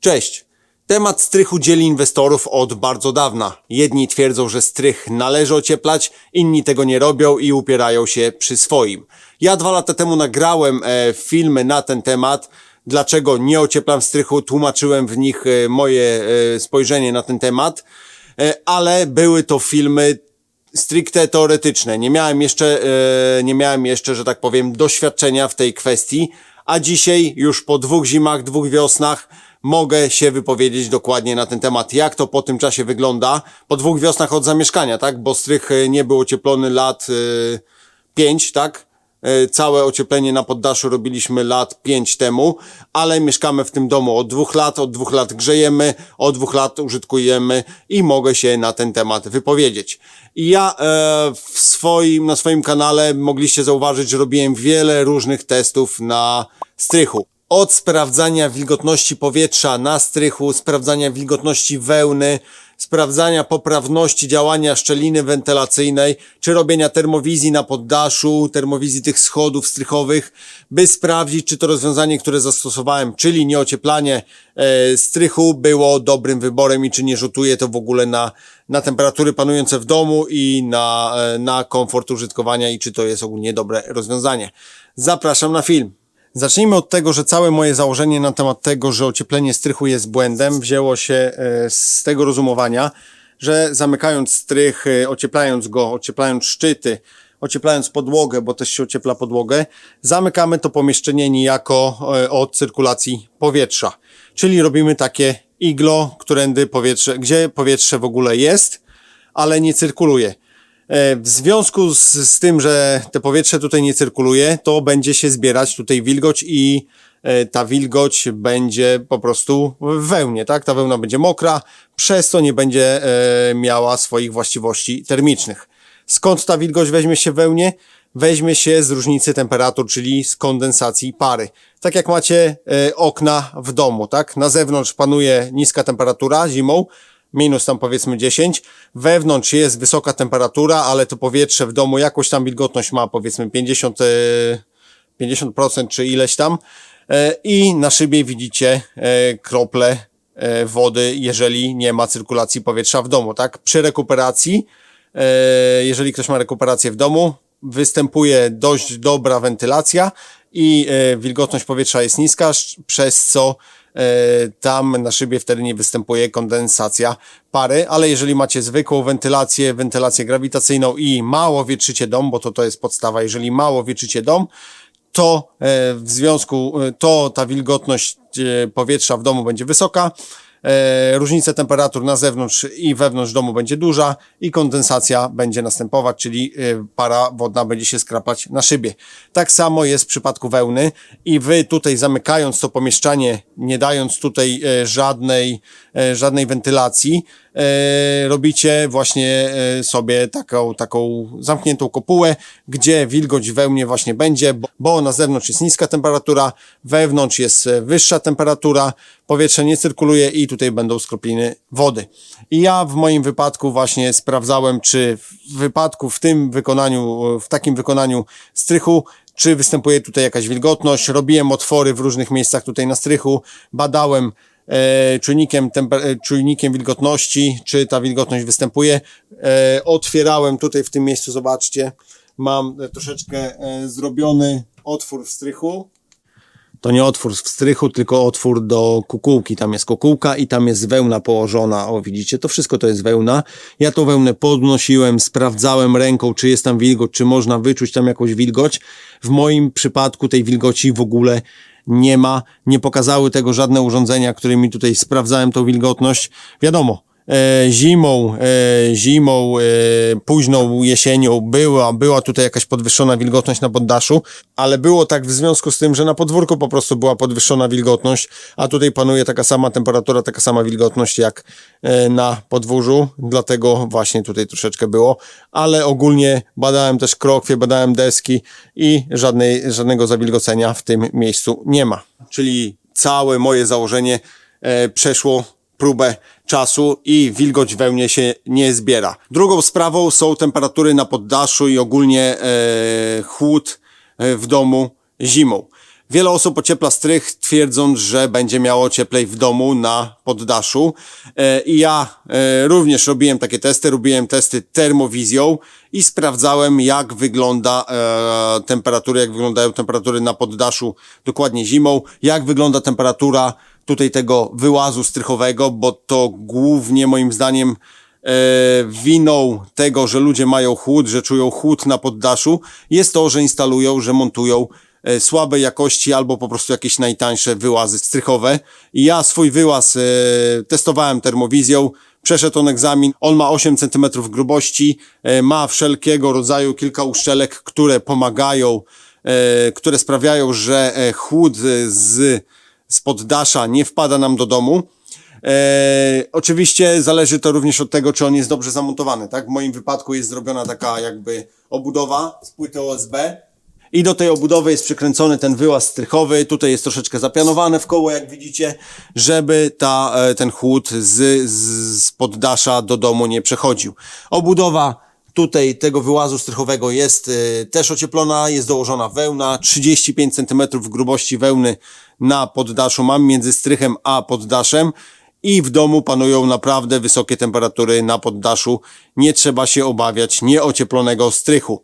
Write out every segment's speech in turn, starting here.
Cześć! Temat strychu dzieli inwestorów od bardzo dawna. Jedni twierdzą, że strych należy ocieplać, inni tego nie robią i upierają się przy swoim. Ja dwa lata temu nagrałem e, filmy na ten temat. Dlaczego nie ocieplam strychu? Tłumaczyłem w nich e, moje e, spojrzenie na ten temat, e, ale były to filmy stricte teoretyczne. Nie miałem jeszcze, e, nie miałem jeszcze, że tak powiem, doświadczenia w tej kwestii, a dzisiaj już po dwóch zimach, dwóch wiosnach mogę się wypowiedzieć dokładnie na ten temat, jak to po tym czasie wygląda. Po dwóch wiosnach od zamieszkania, tak? Bo strych e, nie był ocieplony lat e, pięć, tak? E, Całe ocieplenie na poddaszu robiliśmy lat pięć temu, ale mieszkamy w tym domu od dwóch lat, od dwóch lat grzejemy, od dwóch lat użytkujemy i mogę się na ten temat wypowiedzieć. I ja e, w swoim, na swoim kanale mogliście zauważyć, że robiłem wiele różnych testów na strychu. Od sprawdzania wilgotności powietrza na strychu, sprawdzania wilgotności wełny, sprawdzania poprawności działania szczeliny wentylacyjnej, czy robienia termowizji na poddaszu, termowizji tych schodów strychowych, by sprawdzić, czy to rozwiązanie, które zastosowałem, czyli nieocieplanie e, strychu, było dobrym wyborem i czy nie rzutuje to w ogóle na, na temperatury panujące w domu i na, e, na komfort użytkowania i czy to jest ogólnie dobre rozwiązanie. Zapraszam na film. Zacznijmy od tego, że całe moje założenie na temat tego, że ocieplenie strychu jest błędem, wzięło się e, z tego rozumowania, że zamykając strych, e, ocieplając go, ocieplając szczyty, ocieplając podłogę, bo też się ociepla podłogę, zamykamy to pomieszczenie niejako e, od cyrkulacji powietrza. Czyli robimy takie iglo, którędy powietrze, gdzie powietrze w ogóle jest, ale nie cyrkuluje. E, W związku z, z tym, że te powietrze tutaj nie cyrkuluje, to będzie się zbierać tutaj wilgoć i e, ta wilgoć będzie po prostu w wełnie, tak? Ta wełna będzie mokra, przez to nie będzie e, miała swoich właściwości termicznych. Skąd ta wilgoć weźmie się wełnie? Weźmie się z różnicy temperatur, czyli z kondensacji pary. Tak jak macie okna w domu, tak? Na zewnątrz panuje niska temperatura zimą, minus tam powiedzmy 10. Wewnątrz jest wysoka temperatura, ale to powietrze w domu jakoś tam wilgotność ma powiedzmy 50, e, 50% czy ileś tam. E, I na szybie widzicie e, krople e, wody, jeżeli nie ma cyrkulacji powietrza w domu, tak? Przy rekuperacji, e, jeżeli ktoś ma rekuperację w domu, występuje dość dobra wentylacja i e, wilgotność powietrza jest niska, przez co e, tam na szybie wtedy nie występuje kondensacja pary, ale jeżeli macie zwykłą wentylację, wentylację grawitacyjną i mało wietrzycie dom, bo to to jest podstawa, jeżeli mało wietrzycie dom, to e, w związku, to ta wilgotność powietrza w domu będzie wysoka, e, różnica temperatur na zewnątrz i wewnątrz domu będzie duża i kondensacja będzie następować, czyli e, para wodna będzie się skrapać na szybie. Tak samo jest w przypadku wełny i wy tutaj zamykając to pomieszczanie, nie dając tutaj e, żadnej, żadnej wentylacji, robicie właśnie e, sobie taką, taką zamkniętą kopułę, gdzie wilgoć wełnie właśnie będzie, bo, na zewnątrz jest niska temperatura, wewnątrz jest e, wyższa temperatura, powietrze nie cyrkuluje i tutaj będą skropliny wody. I ja w moim wypadku właśnie sprawdzałem, czy w wypadku w tym wykonaniu, w takim wykonaniu strychu, czy występuje tutaj jakaś wilgotność. Robiłem otwory w różnych miejscach tutaj na strychu, badałem e, czujnikiem, temper- e, czujnikiem wilgotności, czy ta wilgotność występuje. E, otwierałem tutaj w tym miejscu, zobaczcie, mam e, troszeczkę e, zrobiony otwór w strychu. To nie otwór w strychu, tylko otwór do kukułki. Tam jest kukułka i tam jest wełna położona. O, widzicie, to wszystko to jest wełna. Ja tą wełnę podnosiłem, sprawdzałem ręką, czy jest tam wilgoć, czy można wyczuć tam jakąś wilgoć. W moim przypadku tej wilgoci w ogóle nie ma. Nie pokazały tego żadne urządzenia, którymi tutaj sprawdzałem tą wilgotność. Wiadomo, zimą, e, zimą, e, późną jesienią była, była tutaj jakaś podwyższona wilgotność na poddaszu, ale było tak w związku z tym, że na podwórku po prostu była podwyższona wilgotność, a tutaj panuje taka sama temperatura, taka sama wilgotność jak e, na podwórzu, dlatego właśnie tutaj troszeczkę było, ale ogólnie badałem też krokwie, badałem deski i żadnej, żadnego zawilgocenia w tym miejscu nie ma. Czyli całe moje założenie e, przeszło próbę czasu i wilgoć we mnie się nie zbiera. Drugą sprawą są temperatury na poddaszu i ogólnie e, chłód e, w domu zimą. Wiele osób ociepla strych, twierdząc, że będzie miało cieplej w domu na poddaszu. E, I ja e, również robiłem takie testy, robiłem testy termowizją i sprawdzałem, jak wygląda e, temperatury, jak wyglądają temperatury na poddaszu dokładnie zimą, jak wygląda temperatura tutaj tego wyłazu strychowego, bo to głównie moim zdaniem e, winą tego, że ludzie mają chłód, że czują chłód na poddaszu, jest to, że instalują, że montują e, słabej jakości albo po prostu jakieś najtańsze wyłazy strychowe. I ja swój wyłaz e, testowałem termowizją, przeszedł on egzamin, on ma 8 cm grubości, e, ma wszelkiego rodzaju kilka uszczelek, które pomagają, e, które sprawiają, że e, chłód z, z poddasza nie wpada nam do domu. E, oczywiście zależy to również od tego, czy on jest dobrze zamontowany, tak? W moim wypadku jest zrobiona taka jakby obudowa z płyty OSB i do tej obudowy jest przykręcony ten wyłaz strychowy, tutaj jest troszeczkę zapianowane w koło, jak widzicie, żeby ta, e, ten chłód z, z, z poddasza do domu nie przechodził. Obudowa tutaj tego wyłazu strychowego jest y, też ocieplona, jest dołożona wełna, 35 cm grubości wełny na poddaszu mam między strychem a poddaszem i w domu panują naprawdę wysokie temperatury na poddaszu. Nie trzeba się obawiać nieocieplonego strychu.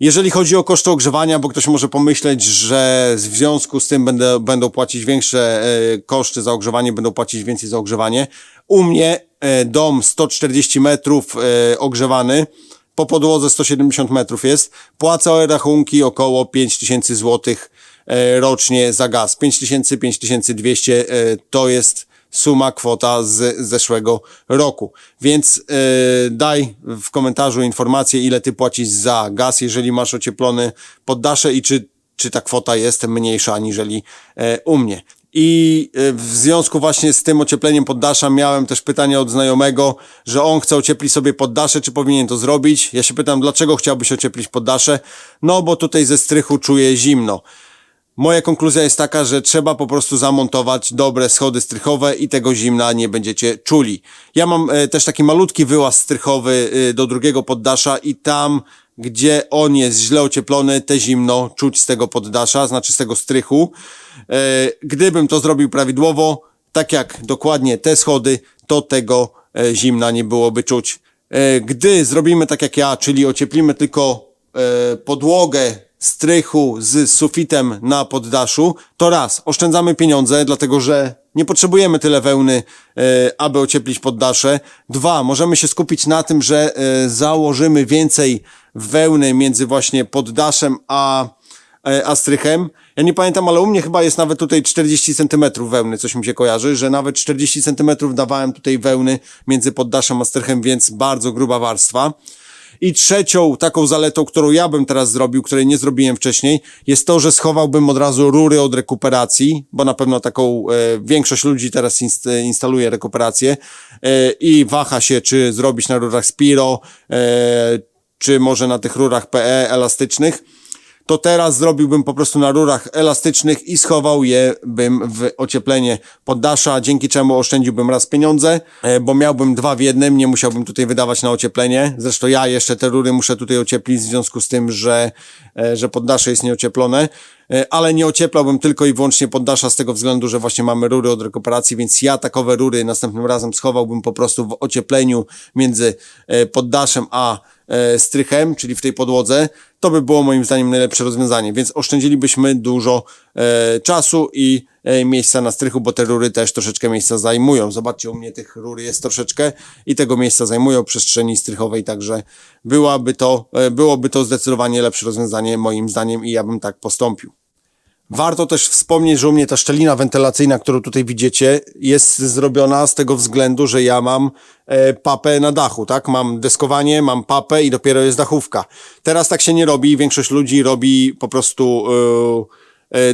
Jeżeli chodzi o koszty ogrzewania, bo ktoś może pomyśleć, że w związku z tym będę, będą płacić większe e, koszty za ogrzewanie, będą płacić więcej za ogrzewanie. U mnie e, dom 140 metrów e, ogrzewany, po podłodze 170 metrów jest, płacę rachunki około 5000 zł e, rocznie za gaz. 5000, 5200 e, to jest suma, kwota z zeszłego roku. Więc e, daj w komentarzu informację, ile ty płacisz za gaz, jeżeli masz ocieplony poddasze i czy, czy ta kwota jest mniejsza aniżeli e, u mnie. I e, w związku właśnie z tym ociepleniem poddasza miałem też pytanie od znajomego, że on chce ocieplić sobie poddasze, czy powinien to zrobić. Ja się pytam, dlaczego chciałbyś ocieplić poddasze? No bo tutaj ze strychu czuję zimno. Moja konkluzja jest taka, że trzeba po prostu zamontować dobre schody strychowe i tego zimna nie będziecie czuli. Ja mam e, też taki malutki wyłaz strychowy e, do drugiego poddasza i tam, gdzie on jest źle ocieplony, te zimno czuć z tego poddasza, znaczy z tego strychu. E, gdybym to zrobił prawidłowo, tak jak dokładnie te schody, to tego e, zimna nie byłoby czuć. E, gdy zrobimy tak jak ja, czyli ocieplimy tylko podłogę strychu z sufitem na poddaszu, to raz, oszczędzamy pieniądze, dlatego że nie potrzebujemy tyle wełny, aby ocieplić poddasze. Dwa, możemy się skupić na tym, że założymy więcej wełny między właśnie poddaszem a, a strychem. Ja nie pamiętam, ale u mnie chyba jest nawet tutaj 40 cm wełny, coś mi się kojarzy, że nawet 40 cm dawałem tutaj wełny między poddaszem a strychem, więc bardzo gruba warstwa. I trzecią taką zaletą, którą ja bym teraz zrobił, której nie zrobiłem wcześniej, jest to, że schowałbym od razu rury od rekuperacji, bo na pewno taką e, większość ludzi teraz inst instaluje rekuperację e, i waha się, czy zrobić na rurach Spiro, e, czy może na tych rurach PE elastycznych to teraz zrobiłbym po prostu na rurach elastycznych i schował je bym w ocieplenie poddasza, dzięki czemu oszczędziłbym raz pieniądze, e, bo miałbym dwa w jednym, nie musiałbym tutaj wydawać na ocieplenie. Zresztą ja jeszcze te rury muszę tutaj ocieplić w związku z tym, że, że poddasze jest nieocieplone, E, ale nie ocieplałbym tylko i wyłącznie poddasza z tego względu, że właśnie mamy rury od rekuperacji, więc ja takowe rury następnym razem schowałbym po prostu w ociepleniu między e, poddaszem a e, strychem, czyli w tej podłodze, to by było moim zdaniem najlepsze rozwiązanie, więc oszczędzilibyśmy dużo e, czasu i e, miejsca na strychu, bo te rury też troszeczkę miejsca zajmują. Zobaczcie, u mnie tych rur jest troszeczkę i tego miejsca zajmują przestrzeni strychowej, także byłaby to, e, byłoby to zdecydowanie lepsze rozwiązanie moim zdaniem i ja bym tak postąpił. Warto też wspomnieć, że u mnie ta szczelina wentylacyjna, którą tutaj widzicie, jest zrobiona z tego względu, że ja mam e, papę na dachu, tak? Mam deskowanie, mam papę i dopiero jest dachówka. Teraz tak się nie robi, większość ludzi robi po prostu e, e,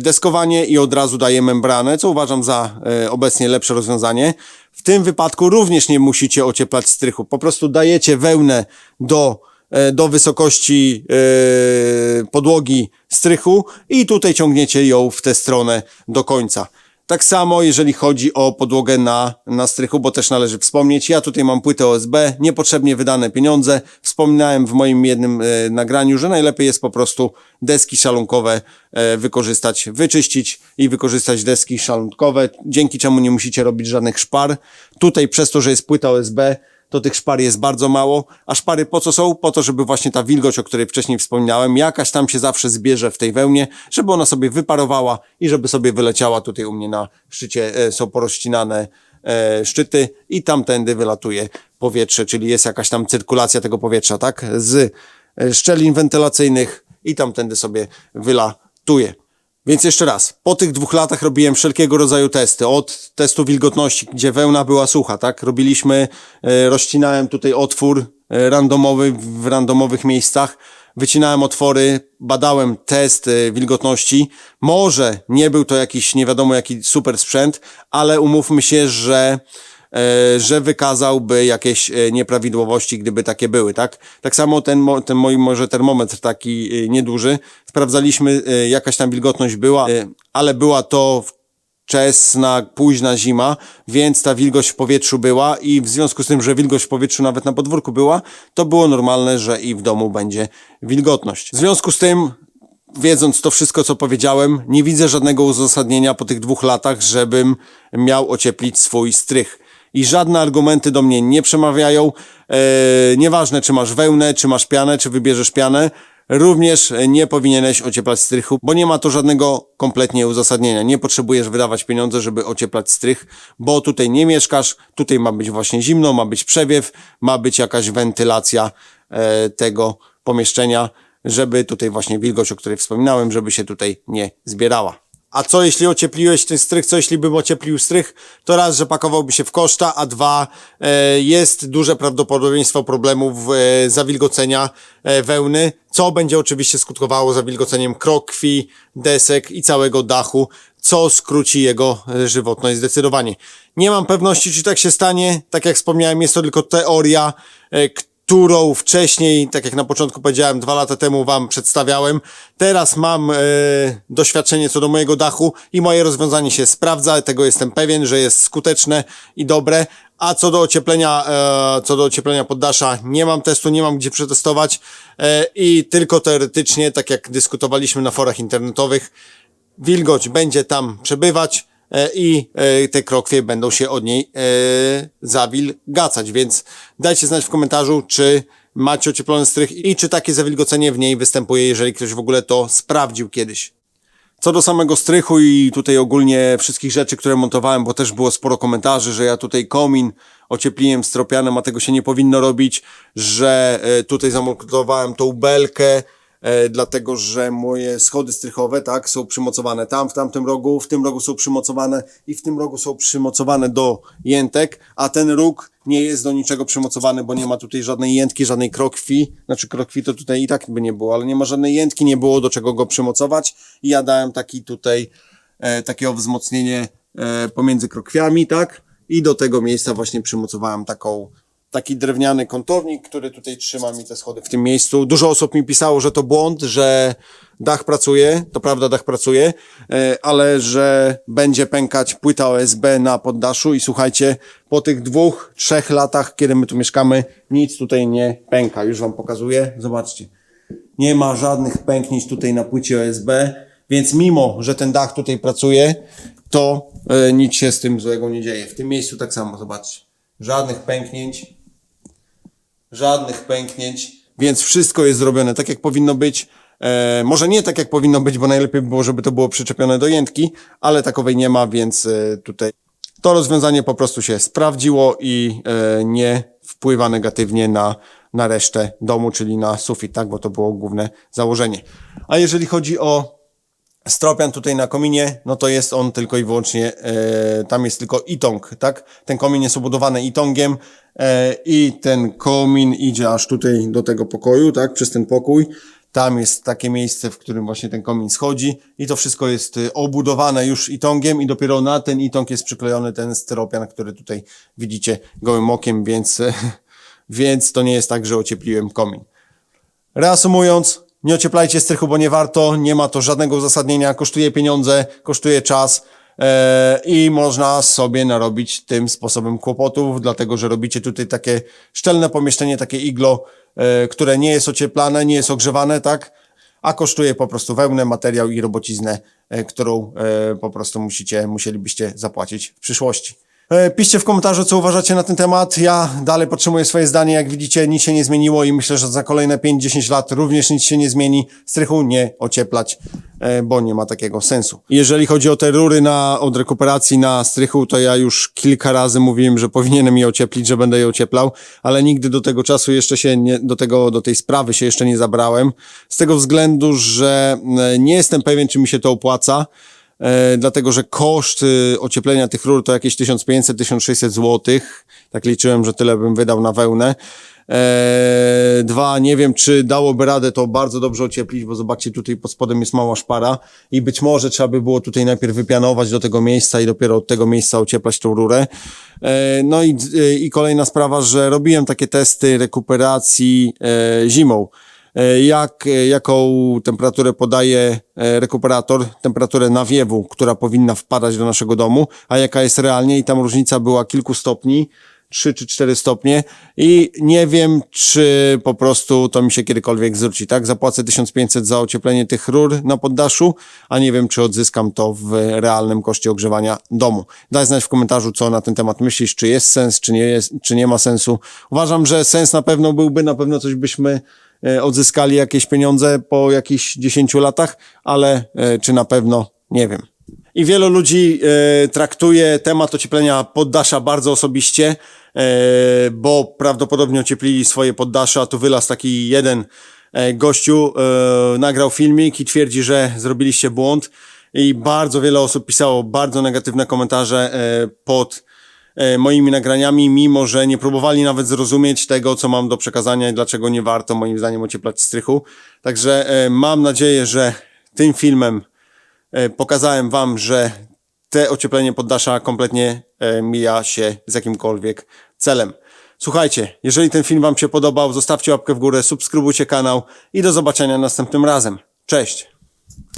deskowanie i od razu daje membranę, co uważam za e, obecnie lepsze rozwiązanie. W tym wypadku również nie musicie ocieplać strychu, po prostu dajecie wełnę do e, do wysokości e, podłogi strychu i tutaj ciągniecie ją w tę stronę do końca. Tak samo jeżeli chodzi o podłogę na, na strychu, bo też należy wspomnieć, ja tutaj mam płytę OSB, niepotrzebnie wydane pieniądze. Wspominałem w moim jednym e, nagraniu, że najlepiej jest po prostu deski szalunkowe e, wykorzystać, wyczyścić i wykorzystać deski szalunkowe, dzięki czemu nie musicie robić żadnych szpar. Tutaj przez to, że jest płyta OSB, to tych szpar jest bardzo mało. A szpary po co są? Po to, żeby właśnie ta wilgoć, o której wcześniej wspomniałem, jakaś tam się zawsze zbierze w tej wełnie, żeby ona sobie wyparowała i żeby sobie wyleciała. Tutaj u mnie na szczycie e, są porozcinane e, szczyty i tamtędy wylatuje powietrze, czyli jest jakaś tam cyrkulacja tego powietrza, tak? Z e, szczelin wentylacyjnych i tamtędy sobie wylatuje. Więc jeszcze raz, po tych dwóch latach robiłem wszelkiego rodzaju testy. Od testu wilgotności, gdzie wełna była sucha, tak? Robiliśmy, e, rozcinałem tutaj otwór e, randomowy w randomowych miejscach. Wycinałem otwory, badałem test e, wilgotności. Może nie był to jakiś nie wiadomo jaki super sprzęt, ale umówmy się, że że wykazałby jakieś e, nieprawidłowości, gdyby takie były, tak? Tak samo ten, ten mój może termometr taki e, nieduży, sprawdzaliśmy e, jakaś tam wilgotność była, e, ale była to wczesna, późna zima, więc ta wilgoć w powietrzu była i w związku z tym, że wilgoć w powietrzu nawet na podwórku była, to było normalne, że i w domu będzie wilgotność. W związku z tym wiedząc to wszystko, co powiedziałem, nie widzę żadnego uzasadnienia po tych dwóch latach, żebym miał ocieplić swój strych. I żadne argumenty do mnie nie przemawiają. E, nieważne, czy masz wełnę, czy masz pianę, czy wybierzesz pianę. Również nie powinieneś ocieplać strychu, bo nie ma to żadnego kompletnie uzasadnienia. Nie potrzebujesz wydawać pieniądze, żeby ocieplać strych, bo tutaj nie mieszkasz, tutaj ma być właśnie zimno, ma być przewiew, ma być jakaś wentylacja e, tego pomieszczenia żeby tutaj właśnie wilgoć, o której wspominałem, żeby się tutaj nie zbierała. A co jeśli ociepliłeś ten strych, co jeśli bym ocieplił strych, to raz, że pakowałby się w koszta, a dwa, e, jest duże prawdopodobieństwo problemów e, zawilgocenia e, wełny, co będzie oczywiście skutkowało zawilgoceniem krokwi, desek i całego dachu, co skróci jego e, żywotność zdecydowanie. Nie mam pewności, czy tak się stanie, tak jak wspomniałem, jest to tylko teoria, e, którą wcześniej, tak jak na początku powiedziałem, dwa lata temu Wam przedstawiałem. Teraz mam e, doświadczenie co do mojego dachu i moje rozwiązanie się sprawdza. Tego jestem pewien, że jest skuteczne i dobre. A co do ocieplenia, e, co do ocieplenia poddasza, nie mam testu, nie mam gdzie przetestować e, i tylko teoretycznie, tak jak dyskutowaliśmy na forach internetowych, wilgoć będzie tam przebywać i e, te krokwie będą się od niej e, zawilgacać, więc dajcie znać w komentarzu, czy macie ocieplony strych i czy takie zawilgocenie w niej występuje, jeżeli ktoś w ogóle to sprawdził kiedyś. Co do samego strychu i tutaj ogólnie wszystkich rzeczy, które montowałem, bo też było sporo komentarzy, że ja tutaj komin ociepliłem stropianem, a tego się nie powinno robić, że e, tutaj zamontowałem tą belkę, e, dlatego że moje schody strychowe, tak, są przymocowane tam, w tamtym rogu, w tym rogu są przymocowane i w tym rogu są przymocowane do jętek, a ten róg nie jest do niczego przymocowany, bo nie ma tutaj żadnej jętki, żadnej krokwi, znaczy krokwi to tutaj i tak by nie było, ale nie ma żadnej jętki, nie było do czego go przymocować. I ja dałem taki tutaj, e, takie wzmocnienie e, pomiędzy krokwiami, tak, i do tego miejsca właśnie przymocowałem taką taki drewniany kątownik, który tutaj trzyma mi te schody w tym miejscu. Dużo osób mi pisało, że to błąd, że dach pracuje, to prawda, dach pracuje, e, ale że będzie pękać płyta OSB na poddaszu i słuchajcie, po tych dwóch, trzech latach, kiedy my tu mieszkamy, nic tutaj nie pęka. Już wam pokazuję, zobaczcie. Nie ma żadnych pęknięć tutaj na płycie OSB, więc mimo, że ten dach tutaj pracuje, to e, nic się z tym złego nie dzieje. W tym miejscu tak samo, zobaczcie. Żadnych pęknięć, żadnych pęknięć, więc wszystko jest zrobione tak, jak powinno być. E, może nie tak, jak powinno być, bo najlepiej by było, żeby to było przyczepione do jętki, ale takowej nie ma, więc e, tutaj to rozwiązanie po prostu się sprawdziło i e, nie wpływa negatywnie na, na resztę domu, czyli na sufit, tak, bo to było główne założenie. A jeżeli chodzi o stropian tutaj na kominie, no to jest on tylko i wyłącznie, e, tam jest tylko itong, tak? Ten komin jest obudowany itongiem e, i ten komin idzie aż tutaj do tego pokoju, tak? Przez ten pokój. Tam jest takie miejsce, w którym właśnie ten komin schodzi i to wszystko jest e, obudowane już itongiem i dopiero na ten itong jest przyklejony ten styropian, który tutaj widzicie gołym okiem, więc, e, więc to nie jest tak, że ociepliłem komin. Reasumując, nie ocieplajcie strychu, bo nie warto, nie ma to żadnego uzasadnienia, kosztuje pieniądze, kosztuje czas. e, i można sobie narobić tym sposobem kłopotów, dlatego że robicie tutaj takie szczelne pomieszczenie, takie iglo, e, które nie jest ocieplane, nie jest ogrzewane, tak? A kosztuje po prostu wełnę, materiał i robociznę, e, którą e, po prostu musicie, musielibyście zapłacić w przyszłości. E, Piszcie w komentarzu, co uważacie na ten temat. Ja dalej podtrzymuję swoje zdanie. Jak widzicie, nic się nie zmieniło i myślę, że za kolejne 5-10 lat również nic się nie zmieni. Strychu nie ocieplać, e, bo nie ma takiego sensu. Jeżeli chodzi o te rury na, od rekuperacji na strychu, to ja już kilka razy mówiłem, że powinienem je ocieplić, że będę je ocieplał, ale nigdy do tego czasu jeszcze się nie, do tego, do tej sprawy się jeszcze nie zabrałem. Z tego względu, że e, nie jestem pewien, czy mi się to opłaca dlatego że koszt y, ocieplenia tych rur to jakieś 1500-1600 zł. Tak liczyłem, że tyle bym wydał na wełnę. E, dwa, nie wiem, czy dałoby radę to bardzo dobrze ocieplić, bo zobaczcie, tutaj pod spodem jest mała szpara i być może trzeba by było tutaj najpierw wypianować do tego miejsca i dopiero od tego miejsca ocieplać tą rurę. E, no i, i kolejna sprawa, że robiłem takie testy rekuperacji e, zimą e, jak, e, jaką temperaturę podaje e, rekuperator, temperaturę nawiewu, która powinna wpadać do naszego domu, a jaka jest realnie i tam różnica była kilku stopni, 3 czy 4 stopnie i nie wiem, czy po prostu to mi się kiedykolwiek zwróci, tak? Zapłacę 1500 za ocieplenie tych rur na poddaszu, a nie wiem, czy odzyskam to w realnym koszcie ogrzewania domu. Daj znać w komentarzu, co na ten temat myślisz, czy jest sens, czy nie jest, czy nie ma sensu. Uważam, że sens na pewno byłby, na pewno coś byśmy e, odzyskali jakieś pieniądze po jakichś 10 latach, ale e, czy na pewno, nie wiem. I wielu ludzi e, traktuje temat ocieplenia poddasza bardzo osobiście, e, bo prawdopodobnie ocieplili swoje poddasze, a tu wylazł taki jeden e, gościu, e, nagrał filmik i twierdzi, że zrobiliście błąd. I bardzo wiele osób pisało bardzo negatywne komentarze e, pod e, moimi nagraniami, mimo że nie próbowali nawet zrozumieć tego, co mam do przekazania i dlaczego nie warto moim zdaniem ocieplać strychu. Także e, mam nadzieję, że tym filmem e, pokazałem Wam, że te ocieplenie poddasza kompletnie e, mija się z jakimkolwiek celem. Słuchajcie, jeżeli ten film Wam się podobał, zostawcie łapkę w górę, subskrybujcie kanał i do zobaczenia następnym razem. Cześć!